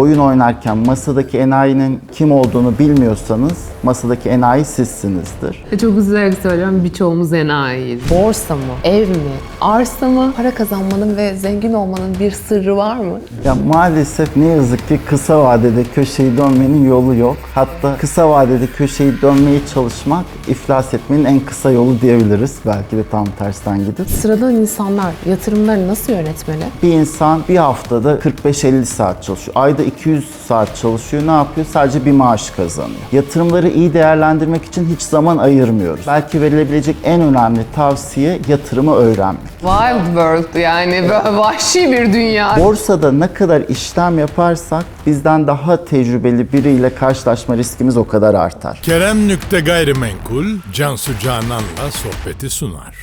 Oyun oynarken masadaki enayinin kim olduğunu bilmiyorsanız masadaki enayi sizsinizdir. E, Çok üzülerek söylüyorum birçoğumuz enayiyiz. Borsa mı, ev mi, arsa mı? Para kazanmanın ve zengin olmanın bir sırrı var mı? Ya maalesef ne yazık ki kısa vadede köşeyi dönmenin yolu yok. Hatta kısa vadede köşeyi dönmeye çalışmak iflas etmenin en kısa yolu diyebiliriz. Belki de tam tersten gidip. Sıradan insanlar yatırımlarını nasıl yönetmeli? Bir insan bir haftada 45-50 saat çalışıyor. Ayda 200 saat çalışıyor. Ne yapıyor? Sadece bir maaş kazanıyor. Yatırımları iyi değerlendirmek için hiç zaman ayırmıyoruz. Belki verilebilecek en önemli tavsiye yatırımı öğrenmek. Wild World yani böyle vahşi bir dünya. Borsada ne kadar işlem yaparsak bizden daha tecrübeli biriyle karşılaşma riskimiz o kadar artar. Kerem Nükte Gayrimenkul, Cansu Canan'la sohbeti sunar.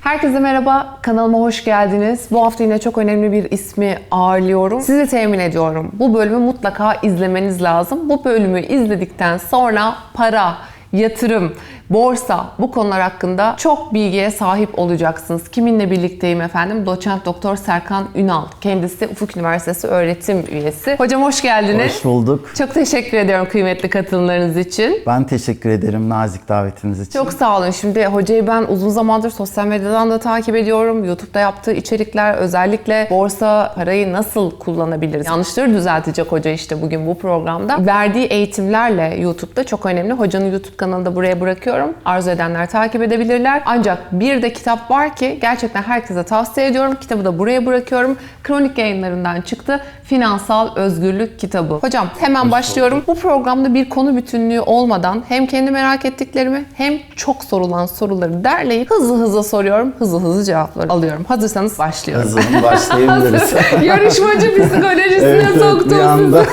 Herkese merhaba, kanalıma hoş geldiniz. Bu hafta yine çok önemli bir ismi ağırlıyorum. Sizi temin ediyorum. Bu bölümü mutlaka izlemeniz lazım. Bu bölümü izledikten sonra para, yatırım, borsa bu konular hakkında çok bilgiye sahip olacaksınız. Kiminle birlikteyim efendim? Doçent Doktor Serkan Ünal. Kendisi Ufuk Üniversitesi öğretim üyesi. Hocam hoş geldiniz. Hoş bulduk. Çok teşekkür ediyorum kıymetli katılımlarınız için. Ben teşekkür ederim nazik davetiniz için. Çok sağ olun. Şimdi hocayı ben uzun zamandır sosyal medyadan da takip ediyorum. YouTube'da yaptığı içerikler özellikle borsa parayı nasıl kullanabiliriz? Yanlışları düzeltecek hoca işte bugün bu programda. Verdiği eğitimlerle YouTube'da çok önemli. Hocanın YouTube kanalını da buraya bırakıyorum. Arzu edenler takip edebilirler. Ancak bir de kitap var ki gerçekten herkese tavsiye ediyorum. Kitabı da buraya bırakıyorum. Kronik yayınlarından çıktı. Finansal Özgürlük kitabı. Hocam hemen başlıyorum. Bu programda bir konu bütünlüğü olmadan hem kendi merak ettiklerimi hem çok sorulan soruları derleyip hızlı hızlı soruyorum. Hızlı hızlı cevapları alıyorum. Hazırsanız başlıyorum. Hazırım başlayabiliriz. Yarışmacı psikolojisine evet, soktum anda.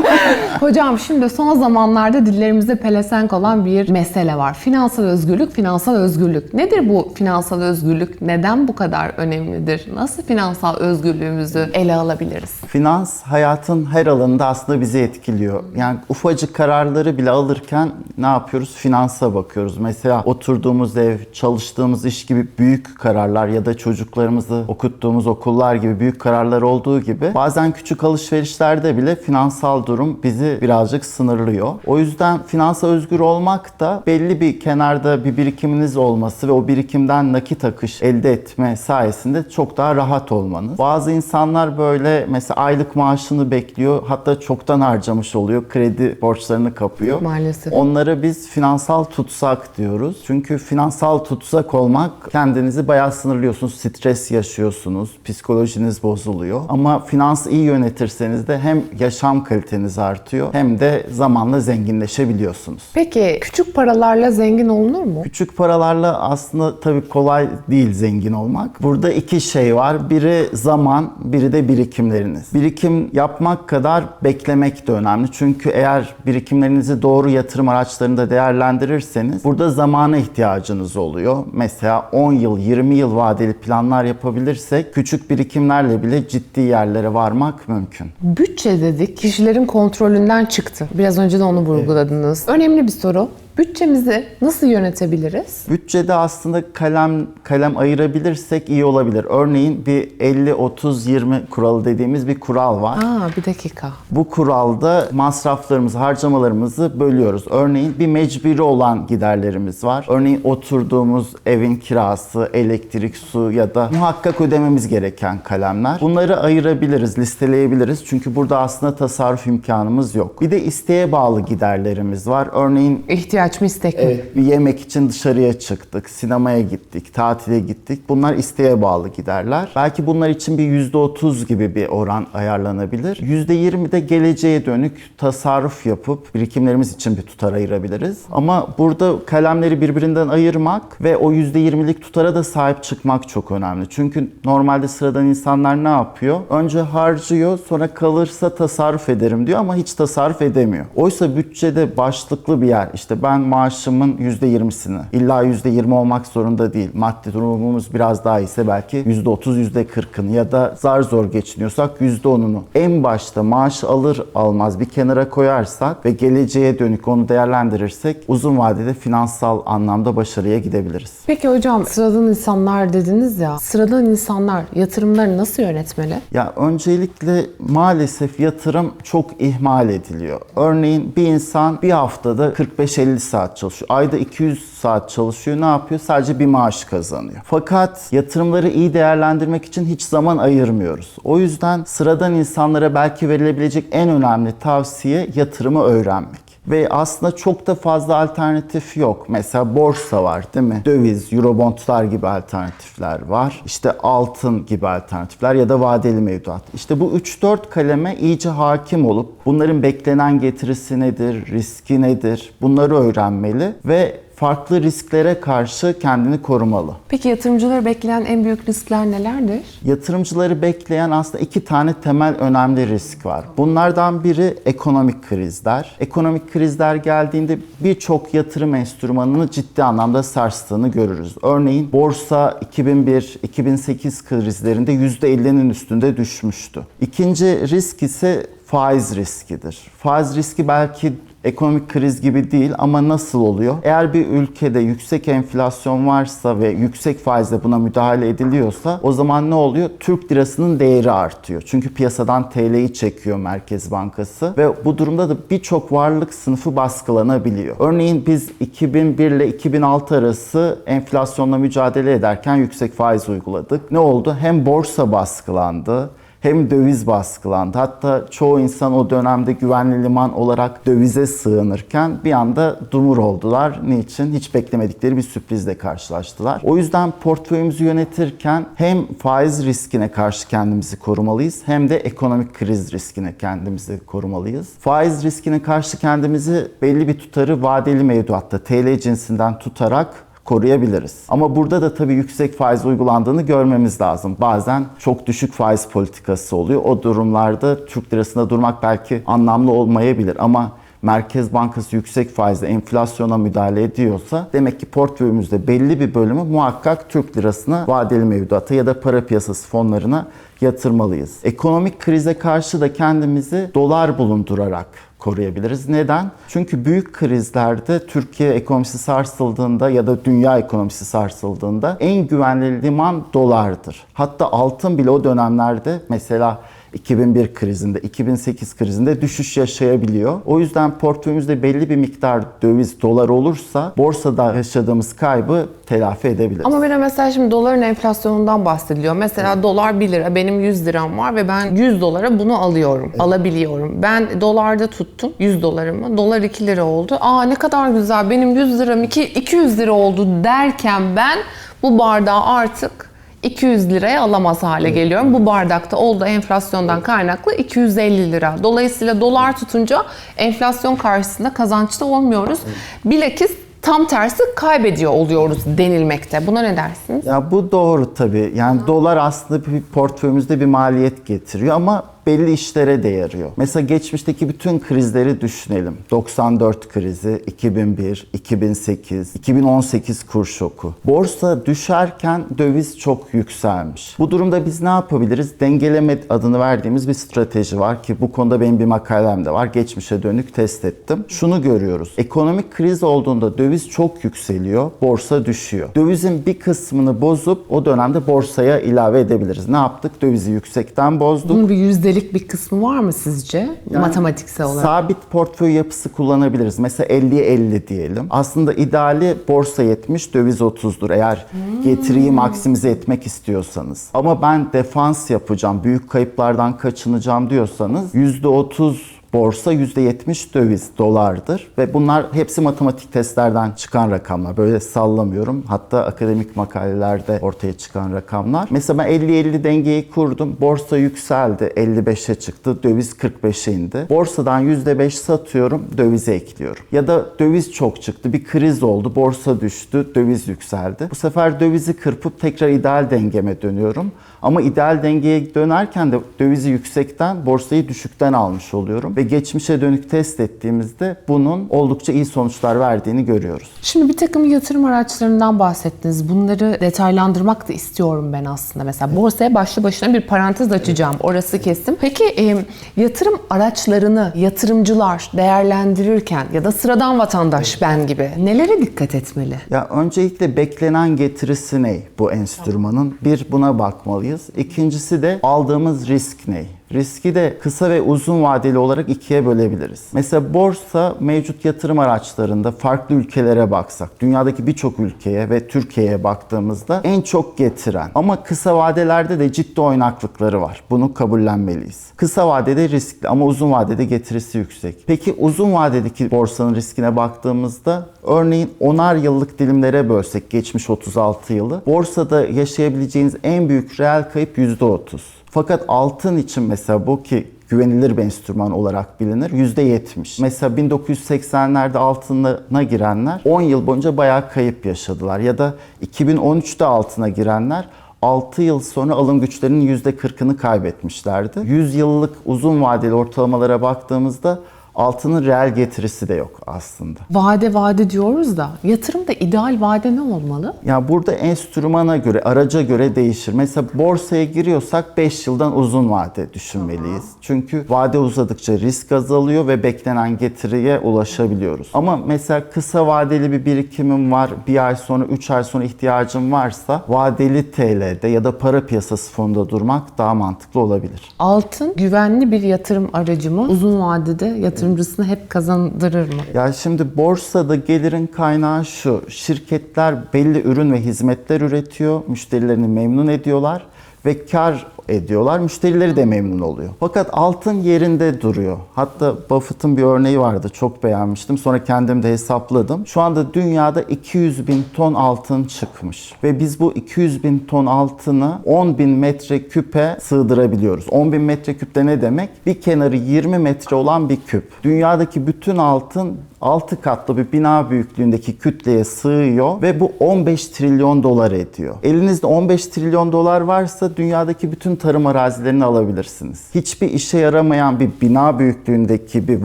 Hocam şimdi son zamanlarda dillerimizde pelesenk olan bir mesele var. Finansal özgürlük, finansal özgürlük. Nedir bu finansal özgürlük? Neden bu kadar önemlidir? Nasıl finansal özgürlüğümüzü ele alabiliriz? Finans hayatın her alanında aslında bizi etkiliyor. Yani ufacık kararları bile alırken ne yapıyoruz? Finansa bakıyoruz. Mesela oturduğumuz ev, çalıştığımız iş gibi büyük kararlar ya da çocuklarımızı okuttuğumuz okullar gibi büyük kararlar olduğu gibi bazen küçük alışverişlerde bile finansal durum bizi birazcık sınırlıyor. O yüzden finansal özgür olmak da belli bir kenarda bir birikiminiz olması ve o birikimden nakit akış elde etme sayesinde çok daha rahat olmanız. Bazı insanlar böyle mesela aylık maaşını bekliyor hatta çoktan harcamış oluyor. Kredi borçlarını kapıyor. Maalesef. Onlara biz finansal tutsak diyoruz. Çünkü finansal tutsak olmak kendinizi bayağı sınırlıyorsunuz. Stres yaşıyorsunuz. Psikolojiniz bozuluyor. Ama finans iyi yönetirseniz de hem yaşam kaliteniz artıyor hem de zamanla zenginleşebiliyorsunuz. Peki küçük paralarla zengin olunur mu? Küçük paralarla aslında tabii kolay değil zengin olmak. Burada iki şey var. Biri zaman, biri de birikimleriniz. Birikim yapmak kadar beklemek de önemli. Çünkü eğer birikimlerinizi doğru yatırım araçlarında değerlendirirseniz burada zamana ihtiyacınız oluyor. Mesela 10 yıl, 20 yıl vadeli planlar yapabilirsek küçük birikimlerle bile ciddi yerlere varmak mümkün. Bütçe dedik kişilerin kontrolünden çıktı. Biraz önce de onu vurguladınız. Önemli bir soru. Bütçemizi nasıl yönetebiliriz? Bütçede aslında kalem kalem ayırabilirsek iyi olabilir. Örneğin bir 50-30-20 kuralı dediğimiz bir kural var. Aa bir dakika. Bu kuralda masraflarımızı, harcamalarımızı bölüyoruz. Örneğin bir mecburi olan giderlerimiz var. Örneğin oturduğumuz evin kirası, elektrik, su ya da muhakkak ödememiz gereken kalemler. Bunları ayırabiliriz, listeleyebiliriz. Çünkü burada aslında tasarruf imkanımız yok. Bir de isteğe bağlı giderlerimiz var. Örneğin İhtiyaç mı istek mi? bir yemek için dışarıya çıktık, sinemaya gittik, tatile gittik. Bunlar isteğe bağlı giderler. Belki bunlar için bir %30 gibi bir oran ayarlanabilir. %20 de geleceğe dönük tasarruf yapıp birikimlerimiz için bir tutar ayırabiliriz. Ama burada kalemleri birbirinden ayırmak ve o %20'lik tutara da sahip çıkmak çok önemli. Çünkü normalde sıradan insanlar ne yapıyor? Önce harcıyor, sonra kalırsa tasarruf ederim diyor ama hiç tasarruf edemiyor. Oysa bütçede başlıklı bir yer, işte ben ben maaşımın %20'sini, illa %20 olmak zorunda değil. Maddi durumumuz biraz daha iyiyse belki %30, %40'ını ya da zar zor geçiniyorsak %10'unu en başta maaş alır almaz bir kenara koyarsak ve geleceğe dönük onu değerlendirirsek uzun vadede finansal anlamda başarıya gidebiliriz. Peki hocam sıradan insanlar dediniz ya. Sıradan insanlar yatırımları nasıl yönetmeli? Ya öncelikle maalesef yatırım çok ihmal ediliyor. Örneğin bir insan bir haftada 45-50 saat çalışıyor. Ayda 200 saat çalışıyor. Ne yapıyor? Sadece bir maaş kazanıyor. Fakat yatırımları iyi değerlendirmek için hiç zaman ayırmıyoruz. O yüzden sıradan insanlara belki verilebilecek en önemli tavsiye yatırımı öğrenmek. Ve aslında çok da fazla alternatif yok. Mesela borsa var değil mi? Döviz, eurobondlar gibi alternatifler var. İşte altın gibi alternatifler ya da vadeli mevduat. İşte bu 3-4 kaleme iyice hakim olup bunların beklenen getirisi nedir, riski nedir bunları öğrenmeli ve farklı risklere karşı kendini korumalı. Peki yatırımcıları bekleyen en büyük riskler nelerdir? Yatırımcıları bekleyen aslında iki tane temel önemli risk var. Bunlardan biri ekonomik krizler. Ekonomik krizler geldiğinde birçok yatırım enstrümanını ciddi anlamda sarstığını görürüz. Örneğin borsa 2001-2008 krizlerinde %50'nin üstünde düşmüştü. İkinci risk ise faiz riskidir. Faiz riski belki ekonomik kriz gibi değil ama nasıl oluyor? Eğer bir ülkede yüksek enflasyon varsa ve yüksek faizle buna müdahale ediliyorsa o zaman ne oluyor? Türk lirasının değeri artıyor. Çünkü piyasadan TL'yi çekiyor Merkez Bankası ve bu durumda da birçok varlık sınıfı baskılanabiliyor. Örneğin biz 2001 ile 2006 arası enflasyonla mücadele ederken yüksek faiz uyguladık. Ne oldu? Hem borsa baskılandı, hem döviz baskılandı. Hatta çoğu insan o dönemde güvenli liman olarak dövize sığınırken bir anda dumur oldular. Niçin? Hiç beklemedikleri bir sürprizle karşılaştılar. O yüzden portföyümüzü yönetirken hem faiz riskine karşı kendimizi korumalıyız hem de ekonomik kriz riskine kendimizi korumalıyız. Faiz riskine karşı kendimizi belli bir tutarı vadeli mevduatta TL cinsinden tutarak koruyabiliriz. Ama burada da tabii yüksek faiz uygulandığını görmemiz lazım. Bazen çok düşük faiz politikası oluyor. O durumlarda Türk lirasında durmak belki anlamlı olmayabilir ama Merkez Bankası yüksek faizle enflasyona müdahale ediyorsa demek ki portföyümüzde belli bir bölümü muhakkak Türk lirasına vadeli mevduata ya da para piyasası fonlarına yatırmalıyız. Ekonomik krize karşı da kendimizi dolar bulundurarak koruyabiliriz. Neden? Çünkü büyük krizlerde Türkiye ekonomisi sarsıldığında ya da dünya ekonomisi sarsıldığında en güvenli liman dolardır. Hatta altın bile o dönemlerde mesela 2001 krizinde, 2008 krizinde düşüş yaşayabiliyor. O yüzden portföyümüzde belli bir miktar döviz, dolar olursa borsada yaşadığımız kaybı telafi edebiliriz. Ama de mesela şimdi doların enflasyonundan bahsediliyor. Mesela dolar 1 lira, benim 100 liram var ve ben 100 dolara bunu alıyorum, alabiliyorum. Ben dolarda tuttum 100 dolarımı, dolar 2 lira oldu. Aa ne kadar güzel, benim 100 liram 2, 200 lira oldu derken ben bu bardağı artık 200 liraya alamaz hale geliyorum. Bu bardakta olduğu enflasyondan kaynaklı 250 lira. Dolayısıyla dolar tutunca enflasyon karşısında kazançta olmuyoruz. Bilakis tam tersi kaybediyor oluyoruz denilmekte. Buna ne dersiniz? Ya bu doğru tabii. Yani dolar aslında bir portföyümüzde bir maliyet getiriyor ama belli işlere de yarıyor. Mesela geçmişteki bütün krizleri düşünelim. 94 krizi, 2001, 2008, 2018 kur şoku. Borsa düşerken döviz çok yükselmiş. Bu durumda biz ne yapabiliriz? Dengeleme adını verdiğimiz bir strateji var ki bu konuda benim bir makalem de var. Geçmişe dönük test ettim. Şunu görüyoruz. Ekonomik kriz olduğunda döviz çok yükseliyor, borsa düşüyor. Dövizin bir kısmını bozup o dönemde borsaya ilave edebiliriz. Ne yaptık? Dövizi yüksekten bozduk. Bunun bir yüzdelik bir kısmı var mı sizce? Matematiksel olarak. Sabit portföy yapısı kullanabiliriz. Mesela 50'ye 50 diyelim. Aslında ideali borsa 70, döviz 30'dur eğer getiriyi maksimize etmek istiyorsanız. Ama ben defans yapacağım, büyük kayıplardan kaçınacağım diyorsanız %30 borsa %70 döviz dolardır ve bunlar hepsi matematik testlerden çıkan rakamlar. Böyle sallamıyorum. Hatta akademik makalelerde ortaya çıkan rakamlar. Mesela ben 50-50 dengeyi kurdum. Borsa yükseldi. 55'e çıktı. Döviz 45'e indi. Borsadan %5 satıyorum. Dövize ekliyorum. Ya da döviz çok çıktı. Bir kriz oldu. Borsa düştü. Döviz yükseldi. Bu sefer dövizi kırpıp tekrar ideal dengeme dönüyorum. Ama ideal dengeye dönerken de dövizi yüksekten, borsayı düşükten almış oluyorum. Ve geçmişe dönük test ettiğimizde bunun oldukça iyi sonuçlar verdiğini görüyoruz. Şimdi bir takım yatırım araçlarından bahsettiniz. Bunları detaylandırmak da istiyorum ben aslında. Mesela borsaya başlı başına bir parantez açacağım. Orası kesim. Peki e, yatırım araçlarını yatırımcılar değerlendirirken ya da sıradan vatandaş ben gibi nelere dikkat etmeli? Ya öncelikle beklenen getirisi ne bu enstrümanın? Bir buna bakmalıyız. İkincisi de aldığımız risk ne? Riski de kısa ve uzun vadeli olarak ikiye bölebiliriz. Mesela borsa mevcut yatırım araçlarında farklı ülkelere baksak, dünyadaki birçok ülkeye ve Türkiye'ye baktığımızda en çok getiren ama kısa vadelerde de ciddi oynaklıkları var. Bunu kabullenmeliyiz. Kısa vadede riskli ama uzun vadede getirisi yüksek. Peki uzun vadedeki borsanın riskine baktığımızda örneğin onar yıllık dilimlere bölsek geçmiş 36 yılı borsada yaşayabileceğiniz en büyük reel kayıp %30. Fakat altın için mesela bu ki güvenilir bir enstrüman olarak bilinir. %70. Mesela 1980'lerde altına girenler 10 yıl boyunca bayağı kayıp yaşadılar. Ya da 2013'te altına girenler 6 yıl sonra alım güçlerinin %40'ını kaybetmişlerdi. 100 yıllık uzun vadeli ortalamalara baktığımızda altının reel getirisi de yok aslında. Vade vade diyoruz da yatırımda ideal vade ne olmalı? Ya burada enstrümana göre, araca göre değişir. Mesela borsaya giriyorsak 5 yıldan uzun vade düşünmeliyiz. Çünkü vade uzadıkça risk azalıyor ve beklenen getiriye ulaşabiliyoruz. Ama mesela kısa vadeli bir birikimim var, bir ay sonra, 3 ay sonra ihtiyacım varsa vadeli TL'de ya da para piyasası fonunda durmak daha mantıklı olabilir. Altın güvenli bir yatırım aracı mı? Uzun vadede yatırımcısını hep kazandırır mı? Ya şimdi borsada gelirin kaynağı şu. Şirketler belli ürün ve hizmetler üretiyor, müşterilerini memnun ediyorlar ve kar ediyorlar. Müşterileri de memnun oluyor. Fakat altın yerinde duruyor. Hatta Buffett'ın bir örneği vardı. Çok beğenmiştim. Sonra kendim de hesapladım. Şu anda dünyada 200 bin ton altın çıkmış. Ve biz bu 200 bin ton altını 10 bin metre küpe sığdırabiliyoruz. 10 bin metre küpte ne demek? Bir kenarı 20 metre olan bir küp. Dünyadaki bütün altın 6 katlı bir bina büyüklüğündeki kütleye sığıyor ve bu 15 trilyon dolar ediyor. Elinizde 15 trilyon dolar varsa dünyadaki bütün tarım arazilerini alabilirsiniz. Hiçbir işe yaramayan bir bina büyüklüğündeki bir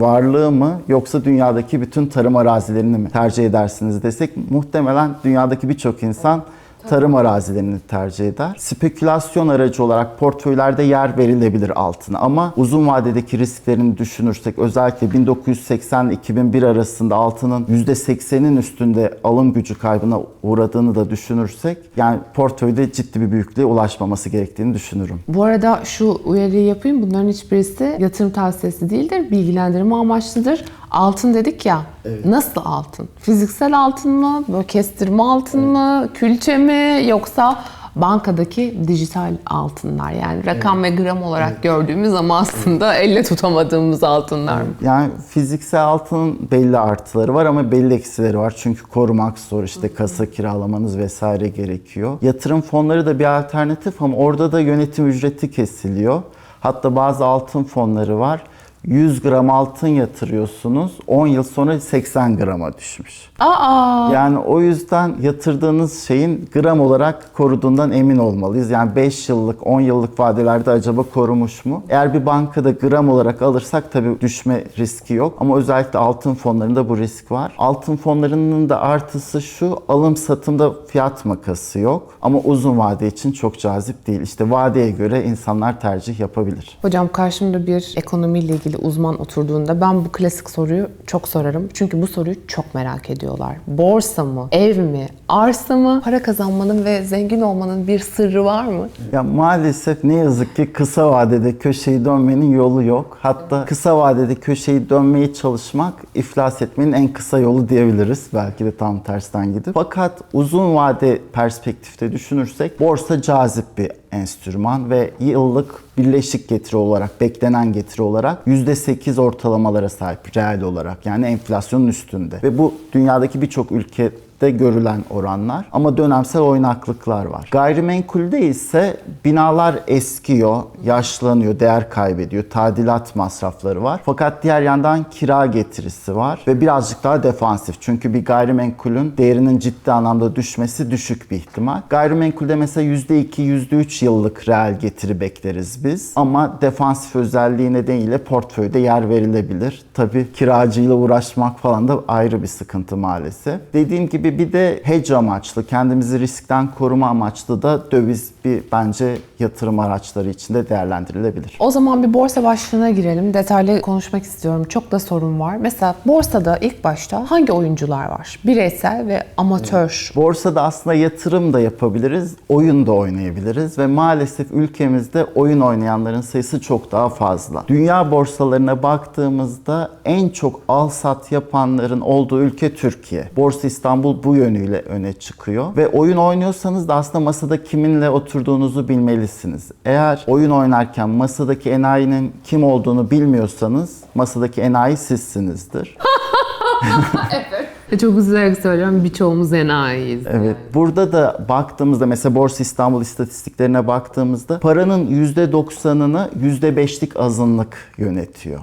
varlığı mı yoksa dünyadaki bütün tarım arazilerini mi tercih edersiniz desek muhtemelen dünyadaki birçok insan tarım arazilerini tercih eder. Spekülasyon aracı olarak portföylerde yer verilebilir altına ama uzun vadedeki risklerini düşünürsek özellikle 1980 ile 2001 arasında altının %80'in üstünde alım gücü kaybına uğradığını da düşünürsek yani portföyde ciddi bir büyüklüğe ulaşmaması gerektiğini düşünürüm. Bu arada şu uyarıyı yapayım. Bunların hiçbirisi yatırım tavsiyesi değildir. Bilgilendirme amaçlıdır. Altın dedik ya. Nasıl altın? Fiziksel altın mı? Böyle kestirme altın mı? Külçe mi? Yoksa bankadaki dijital altınlar yani rakam ve gram olarak gördüğümüz ama aslında elle tutamadığımız altınlar mı? Yani fiziksel altının belli artıları var ama belli eksileri var. Çünkü korumak zor işte kasa kiralamanız vesaire gerekiyor. Yatırım fonları da bir alternatif ama orada da yönetim ücreti kesiliyor. Hatta bazı altın fonları var. 100 gram altın yatırıyorsunuz. 10 yıl sonra 80 grama düşmüş. Aa! Yani o yüzden yatırdığınız şeyin gram olarak koruduğundan emin olmalıyız. Yani 5 yıllık, 10 yıllık vadelerde acaba korumuş mu? Eğer bir bankada gram olarak alırsak tabii düşme riski yok. Ama özellikle altın fonlarında bu risk var. Altın fonlarının da artısı şu, alım satımda fiyat makası yok. Ama uzun vade için çok cazip değil. İşte vadeye göre insanlar tercih yapabilir. Hocam karşımda bir ekonomiyle ilgili uzman oturduğunda ben bu klasik soruyu çok sorarım. Çünkü bu soruyu çok merak ediyorlar. Borsa mı, ev mi, arsa mı? Para kazanmanın ve zengin olmanın bir sırrı var mı? Ya maalesef ne yazık ki kısa vadede köşeyi dönmenin yolu yok. Hatta kısa vadede köşeyi dönmeye çalışmak iflas etmenin en kısa yolu diyebiliriz. Belki de tam tersten gidip. Fakat uzun vade perspektifte düşünürsek borsa cazip bir enstrüman ve yıllık birleşik getiri olarak, beklenen getiri olarak %8 ortalamalara sahip reel olarak yani enflasyonun üstünde. Ve bu dünyadaki birçok ülke de görülen oranlar ama dönemsel oynaklıklar var. Gayrimenkulde ise binalar eskiyor, yaşlanıyor, değer kaybediyor, tadilat masrafları var. Fakat diğer yandan kira getirisi var ve birazcık daha defansif. Çünkü bir gayrimenkulün değerinin ciddi anlamda düşmesi düşük bir ihtimal. Gayrimenkulde mesela %2, %3 yıllık reel getiri bekleriz biz. Ama defansif özelliği nedeniyle portföyde yer verilebilir. Tabii kiracıyla uğraşmak falan da ayrı bir sıkıntı maalesef. Dediğim gibi bir de hedge amaçlı, kendimizi riskten koruma amaçlı da döviz bir bence yatırım araçları içinde değerlendirilebilir. O zaman bir borsa başlığına girelim. Detaylı konuşmak istiyorum. Çok da sorun var. Mesela borsada ilk başta hangi oyuncular var? Bireysel ve amatör. Borsada aslında yatırım da yapabiliriz, oyun da oynayabiliriz ve maalesef ülkemizde oyun oynayanların sayısı çok daha fazla. Dünya borsalarına baktığımızda en çok al sat yapanların olduğu ülke Türkiye. Borsa İstanbul bu yönüyle öne çıkıyor ve oyun oynuyorsanız da aslında masada kiminle oturduğunuzu bilmelisiniz. Eğer oyun oynarken masadaki enayinin kim olduğunu bilmiyorsanız masadaki enayi sizsinizdir. Çok üzülerek söylüyorum. Birçoğumuz enayiyiz. Evet. Burada da baktığımızda mesela Borsa İstanbul istatistiklerine baktığımızda paranın %90'ını %5'lik azınlık yönetiyor.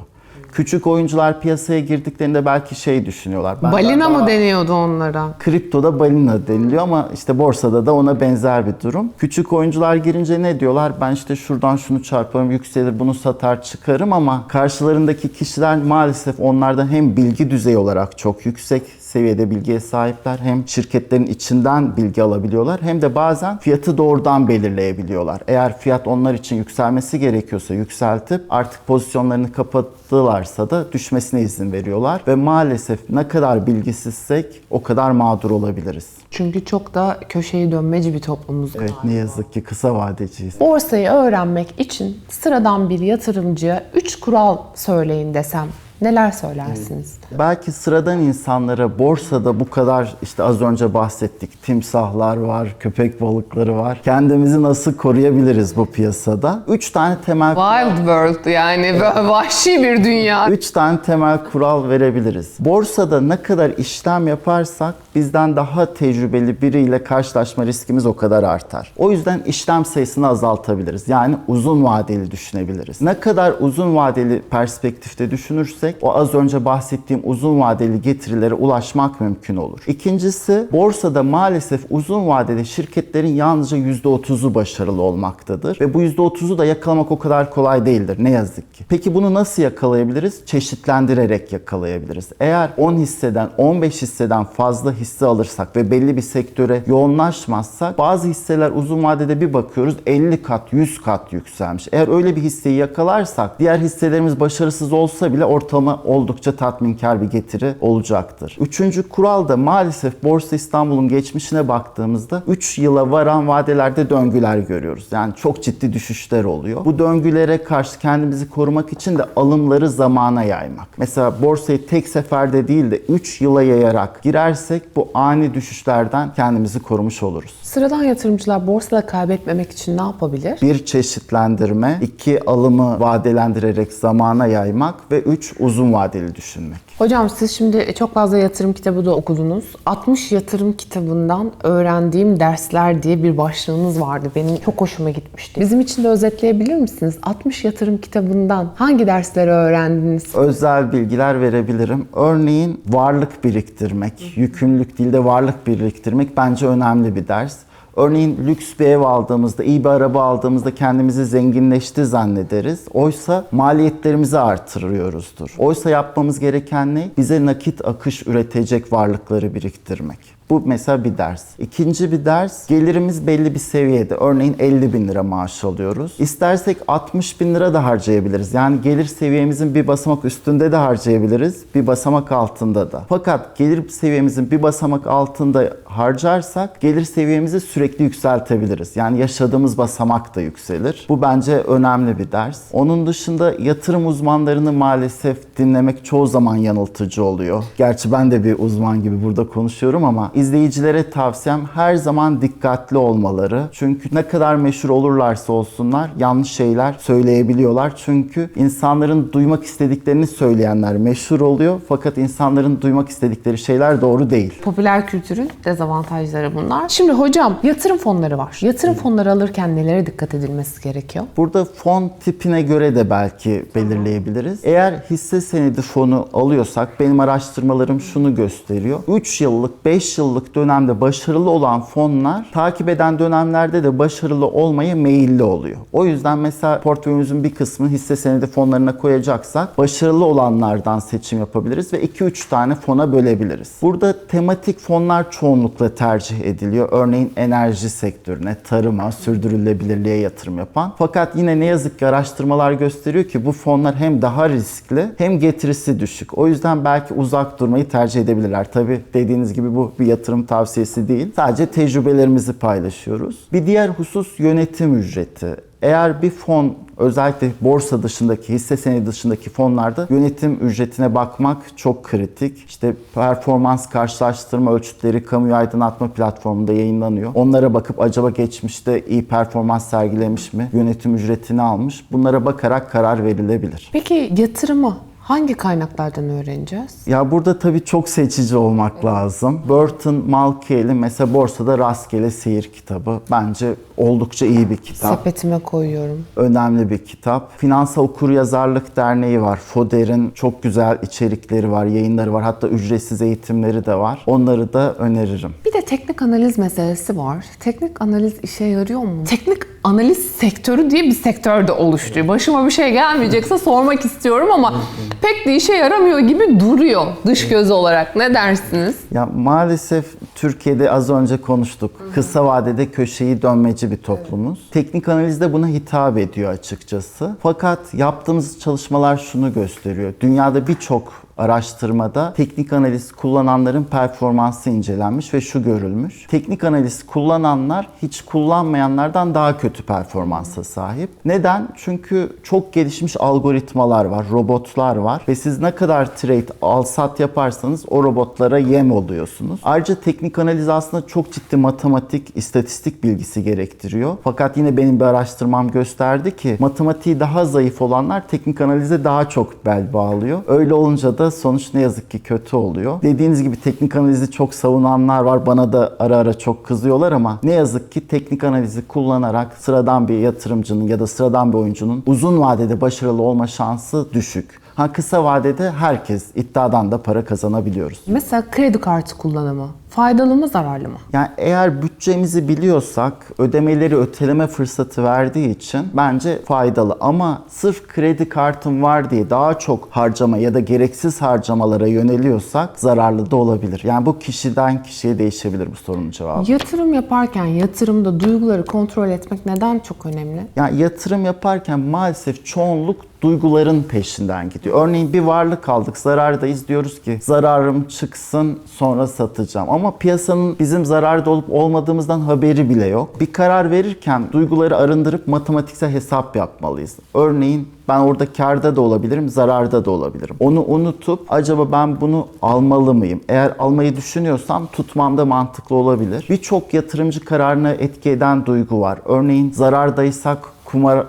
Küçük oyuncular piyasaya girdiklerinde belki şey düşünüyorlar. benden Balina mı deniyordu onlara? Kriptoda balina deniliyor ama işte borsada da ona benzer bir durum. Küçük oyuncular girince ne diyorlar? Ben işte şuradan şunu çarparım, yükselir, bunu satar çıkarım ama karşılarındaki kişiler maalesef onlardan hem bilgi düzeyi olarak çok yüksek seviyede bilgiye sahipler. Hem şirketlerin içinden bilgi alabiliyorlar hem de bazen fiyatı doğrudan belirleyebiliyorlar. Eğer fiyat onlar için yükselmesi gerekiyorsa yükseltip artık pozisyonlarını kapattılarsa da düşmesine izin veriyorlar ve maalesef ne kadar bilgisizsek o kadar mağdur olabiliriz. Çünkü çok da köşeyi dönmeci bir toplumuz. Evet ne yazık ki kısa vadeciyiz. Borsayı öğrenmek için sıradan bir yatırımcıya 3 kural söyleyin desem neler söylersiniz? Belki sıradan insanlara borsada bu kadar işte az önce bahsettik timsahlar var, köpek balıkları var. Kendimizi nasıl koruyabiliriz bu piyasada? Üç tane temel Wild World yani böyle vahşi bir dünya. Üç tane temel kural verebiliriz. Borsada ne kadar işlem yaparsak bizden daha tecrübeli biriyle karşılaşma riskimiz o kadar artar. O yüzden işlem sayısını azaltabiliriz. Yani uzun vadeli düşünebiliriz. Ne kadar uzun vadeli perspektifte düşünürsek o az önce bahsettiğim uzun vadeli getirilere ulaşmak mümkün olur. İkincisi borsada maalesef uzun vadede şirketlerin yalnızca %30'u başarılı olmaktadır. Ve bu %30'u da yakalamak o kadar kolay değildir ne yazık ki. Peki bunu nasıl yakalayabiliriz? Çeşitlendirerek yakalayabiliriz. Eğer 10 hisseden 15 hisseden fazla hisse alırsak ve belli bir sektöre yoğunlaşmazsak bazı hisseler uzun vadede bir bakıyoruz 50 kat 100 kat yükselmiş. Eğer öyle bir hisseyi yakalarsak diğer hisselerimiz başarısız olsa bile ortalama oldukça tatminkar bir getiri olacaktır. Üçüncü kural da maalesef Borsa İstanbul'un geçmişine baktığımızda 3 yıla varan vadelerde döngüler görüyoruz. Yani çok ciddi düşüşler oluyor. Bu döngülere karşı kendimizi korumak için de alımları zamana yaymak. Mesela borsayı tek seferde değil de 3 yıla yayarak girersek bu ani düşüşlerden kendimizi korumuş oluruz. Sıradan yatırımcılar borsada kaybetmemek için ne yapabilir? Bir çeşitlendirme, iki alımı vadelendirerek zamana yaymak ve üç uzun vadeli düşünmek. Hocam siz şimdi çok fazla yatırım kitabı da okudunuz. 60 yatırım kitabından öğrendiğim dersler diye bir başlığınız vardı. Benim çok hoşuma gitmişti. Bizim için de özetleyebilir misiniz? 60 yatırım kitabından hangi dersleri öğrendiniz? Özel bilgiler verebilirim. Örneğin varlık biriktirmek, yükümlülük değil de varlık biriktirmek bence önemli bir ders. Örneğin lüks bir ev aldığımızda, iyi bir araba aldığımızda kendimizi zenginleşti zannederiz. Oysa maliyetlerimizi artırıyoruzdur. Oysa yapmamız gereken ne? Bize nakit akış üretecek varlıkları biriktirmek. Bu mesela bir ders. İkinci bir ders, gelirimiz belli bir seviyede. Örneğin 50 bin lira maaş alıyoruz. İstersek 60 bin lira da harcayabiliriz. Yani gelir seviyemizin bir basamak üstünde de harcayabiliriz, bir basamak altında da. Fakat gelir seviyemizin bir basamak altında harcarsak gelir seviyemizi sürekli yükseltebiliriz. Yani yaşadığımız basamak da yükselir. Bu bence önemli bir ders. Onun dışında yatırım uzmanlarını maalesef dinlemek çoğu zaman yanıltıcı oluyor. Gerçi ben de bir uzman gibi burada konuşuyorum ama izleyicilere tavsiyem her zaman dikkatli olmaları. Çünkü ne kadar meşhur olurlarsa olsunlar yanlış şeyler söyleyebiliyorlar. Çünkü insanların duymak istediklerini söyleyenler meşhur oluyor. Fakat insanların duymak istedikleri şeyler doğru değil. Popüler kültürün dezavantajları bunlar. Şimdi hocam yatırım fonları var. Yatırım fonları alırken nelere dikkat edilmesi gerekiyor? Burada fon tipine göre de belki belirleyebiliriz. Eğer hisse senedi fonu alıyorsak benim araştırmalarım şunu gösteriyor. 3 yıllık, 5 yıllık dönemde başarılı olan fonlar takip eden dönemlerde de başarılı olmaya meyilli oluyor. O yüzden mesela portföyümüzün bir kısmını hisse senedi fonlarına koyacaksak başarılı olanlardan seçim yapabiliriz ve 2-3 tane fona bölebiliriz. Burada tematik fonlar çoğunlukla tercih ediliyor. Örneğin enerji sektörüne, tarıma, sürdürülebilirliğe yatırım yapan. Fakat yine ne yazık ki araştırmalar gösteriyor ki bu fonlar hem daha riskli hem getirisi düşük. O yüzden belki uzak durmayı tercih edebilirler. Tabi dediğiniz gibi bu bir yatırım tavsiyesi değil. Sadece tecrübelerimizi paylaşıyoruz. Bir diğer husus yönetim ücreti. Eğer bir fon özellikle borsa dışındaki, hisse senedi dışındaki fonlarda yönetim ücretine bakmak çok kritik. İşte performans karşılaştırma ölçütleri kamuya aydınlatma platformunda yayınlanıyor. Onlara bakıp acaba geçmişte iyi performans sergilemiş mi, yönetim ücretini almış bunlara bakarak karar verilebilir. Peki yatırımı hangi kaynaklardan öğreneceğiz? Ya burada tabii çok seçici olmak lazım. Burton Malkiel'in mesela borsada rastgele seyir kitabı bence oldukça iyi bir kitap. Sepetime koyuyorum. önemli bir kitap. Finansal Okuryazarlık Derneği var. FODER'in çok güzel içerikleri var, yayınları var. Hatta ücretsiz eğitimleri de var. Onları da öneririm. Bir de teknik analiz meselesi var. Teknik analiz işe yarıyor mu? Teknik analiz sektörü diye bir sektör de oluştu. Başıma bir şey gelmeyecekse sormak istiyorum ama pek de işe yaramıyor gibi duruyor dış göz olarak. Ne dersiniz? Ya maalesef Türkiye'de az önce konuştuk. Kısa vadede köşeyi dönmeci bir toplumuz. Teknik analizde buna hitap ediyor açıkçası. Fakat yaptığımız çalışmalar şunu gösteriyor. Dünyada birçok araştırmada teknik analiz kullananların performansı incelenmiş ve şu görülmüş. Teknik analiz kullananlar hiç kullanmayanlardan daha kötü performansa sahip. Neden? Çünkü çok gelişmiş algoritmalar var, robotlar var ve siz ne kadar trade al sat yaparsanız o robotlara yem oluyorsunuz. Ayrıca teknik analiz aslında çok ciddi matematik, istatistik bilgisi gerektiriyor. Fakat yine benim bir araştırmam gösterdi ki matematiği daha zayıf olanlar teknik analize daha çok bel bağlıyor. Öyle olunca da sonuç ne yazık ki kötü oluyor. Dediğiniz gibi teknik analizi çok savunanlar var. Bana da ara ara çok kızıyorlar ama ne yazık ki teknik analizi kullanarak sıradan bir yatırımcının ya da sıradan bir oyuncunun uzun vadede başarılı olma şansı düşük. Ha kısa vadede herkes iddiadan da para kazanabiliyoruz. Mesela kredi kartı kullanımı faydalı mı zararlı mı? Yani eğer bütçemizi biliyorsak ödemeleri öteleme fırsatı verdiği için bence faydalı. Ama sırf kredi kartım var diye daha çok harcama ya da gereksiz harcamalara yöneliyorsak zararlı da olabilir. Yani bu kişiden kişiye değişebilir bu sorunun cevabı. Yatırım yaparken yatırımda duyguları kontrol etmek neden çok önemli? Yani yatırım yaparken maalesef çoğunluk duyguların peşinden gidiyor. Örneğin bir varlık aldık, zarardayız diyoruz ki zararım çıksın sonra satacağım. Ama piyasanın bizim zararda olup olmadığımızdan haberi bile yok. Bir karar verirken duyguları arındırıp matematiksel hesap yapmalıyız. Örneğin ben orada karda da olabilirim, zararda da olabilirim. Onu unutup acaba ben bunu almalı mıyım? Eğer almayı düşünüyorsam tutmam da mantıklı olabilir. Birçok yatırımcı kararına etki eden duygu var. Örneğin zarardaysak kumar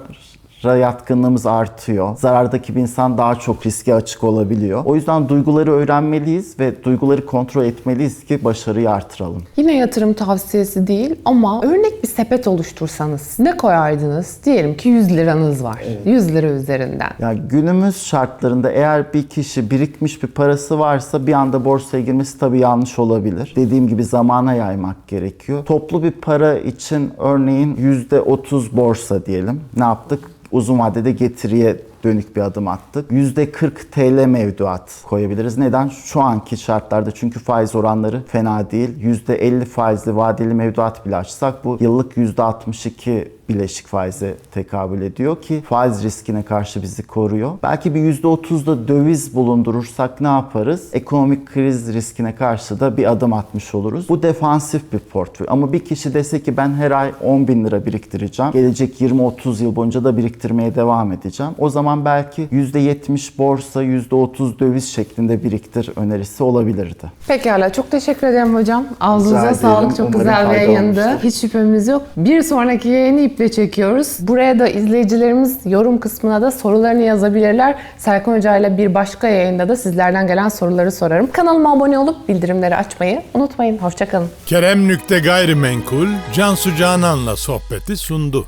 yatkınlığımız artıyor. Zarardaki bir insan daha çok riske açık olabiliyor. O yüzden duyguları öğrenmeliyiz ve duyguları kontrol etmeliyiz ki başarıyı artıralım. Yine yatırım tavsiyesi değil ama örnek bir sepet oluştursanız ne koyardınız? Diyelim ki 100 liranız var. 100 lira üzerinden. Yani günümüz şartlarında eğer bir kişi birikmiş bir parası varsa bir anda borsaya girmesi tabii yanlış olabilir. Dediğim gibi zamana yaymak gerekiyor. Toplu bir para için örneğin %30 borsa diyelim. Ne yaptık? Uzun vadede getiriye dönük bir adım attık. %40 TL mevduat koyabiliriz. Neden? Şu anki şartlarda çünkü faiz oranları fena değil. %50 faizli vadeli mevduat bile açsak bu yıllık %62 bileşik faize tekabül ediyor ki faiz riskine karşı bizi koruyor. Belki bir %30 da döviz bulundurursak ne yaparız? Ekonomik kriz riskine karşı da bir adım atmış oluruz. Bu defansif bir portföy. Ama bir kişi dese ki ben her ay 10 bin lira biriktireceğim. Gelecek 20-30 yıl boyunca da biriktirmeye devam edeceğim. O zaman belki %70 borsa, %30 döviz şeklinde biriktir önerisi olabilirdi. Pekala çok teşekkür ederim hocam. Ağzınıza sağlık. Çok Umarım güzel bir yayındı. olmuştur. Hiç şüphemiz yok. Bir sonraki yayını iple çekiyoruz. Buraya da izleyicilerimiz yorum kısmına da sorularını yazabilirler. Serkan Hoca ile bir başka yayında da sizlerden gelen soruları sorarım. Kanalıma abone olup bildirimleri açmayı unutmayın. Hoşçakalın. Kerem Nükte Gayrimenkul Cansu Canan'la sohbeti sundu.